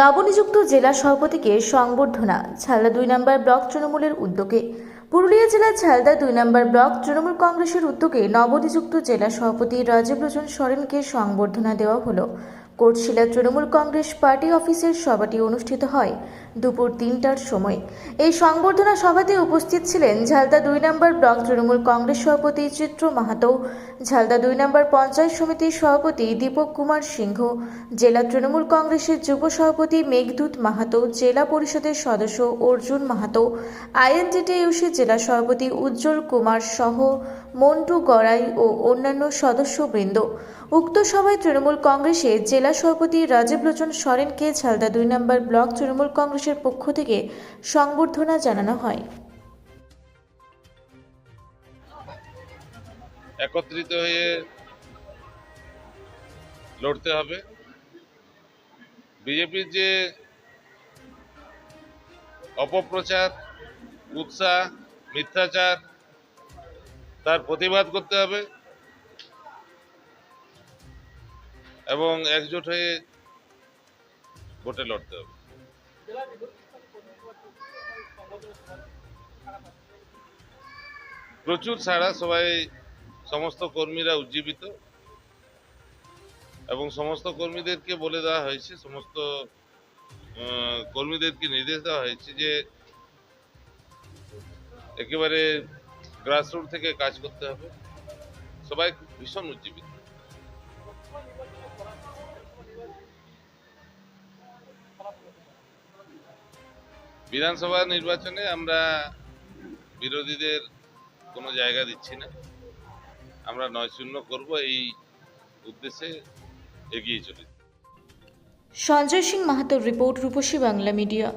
নবনিযুক্ত জেলা সভাপতিকে সংবর্ধনা, ছালদা দুই নম্বর ব্লক তৃণমূলের উদ্যোগে। পুরুলিয়া জেলার ছালদা দুই নম্বর ব্লক তৃণমূল কংগ্রেসের উদ্যোগে নবনিযুক্ত জেলা সভাপতি রাজীব রোজন সরেনকে সংবর্ধনা দেওয়া হলো। কোটশিলা তৃণমূল কংগ্রেস পার্টি অফিসের সভাটি অনুষ্ঠিত হয় দুপুর তিনটার সময়। এই সংবর্ধনা সভাতে উপস্থিত ছিলেন ঝালদা দুই নম্বর ব্লক তৃণমূল কংগ্রেস সভাপতি চিত্র মাহাতো, ঝালদা দুই নম্বর পঞ্চায়েত সমিতির সভাপতি দীপক কুমার সিংহ, জেলা তৃণমূল কংগ্রেসের যুব সভাপতি মেঘদূত মাহাতো, জেলা পরিষদের সদস্য অর্জুন মাহাতো আইএনটিটিইউসি জেলা সভাপতি উজ্জ্বল কুমার সহ মন্টু গড়াই ও অন্যান্য সদস্যবৃন্দ। উক্ত সভায় তৃণমূল কংগ্রেসের জেলা সভাপতি রাজীব লোচন সরেনকে ঝালদা দুই নম্বর ব্লক তৃণমূল কংগ্রেসের পক্ষ থেকে সংবর্ধনা জানানো হয়। একত্রিত হয়ে লড়তে হবে। বিজেপির যে অপপ্রচার উৎসাহ মিথ্যাচার, তার প্রতিবাদ করতে হবে এবং একজোট হয়ে ভোটে লড়তে হবে। প্রচুর ছাড়া সবাই সমস্ত কর্মীরা উজ্জীবিত এবং সমস্ত কর্মীদেরকে বলে দেওয়া হয়েছে, সমস্ত কর্মীদেরকে নির্দেশ দেওয়া হয়েছে যে একেবারে গ্রাসরুট থেকে কাজ করতে হবে। সবাই ভীষণ উজ্জীবিত। বিধানসভা নির্বাচনে আমরা বিরোধীদের কোনো জায়গা দিচ্ছি না। আমরা নয় শূন্য করব এই উদ্দেশ্যে এগিয়ে চলেছি। সঞ্জয় সিং মাহাতোর রিপোর্ট রূপসী বাংলা মিডিয়া।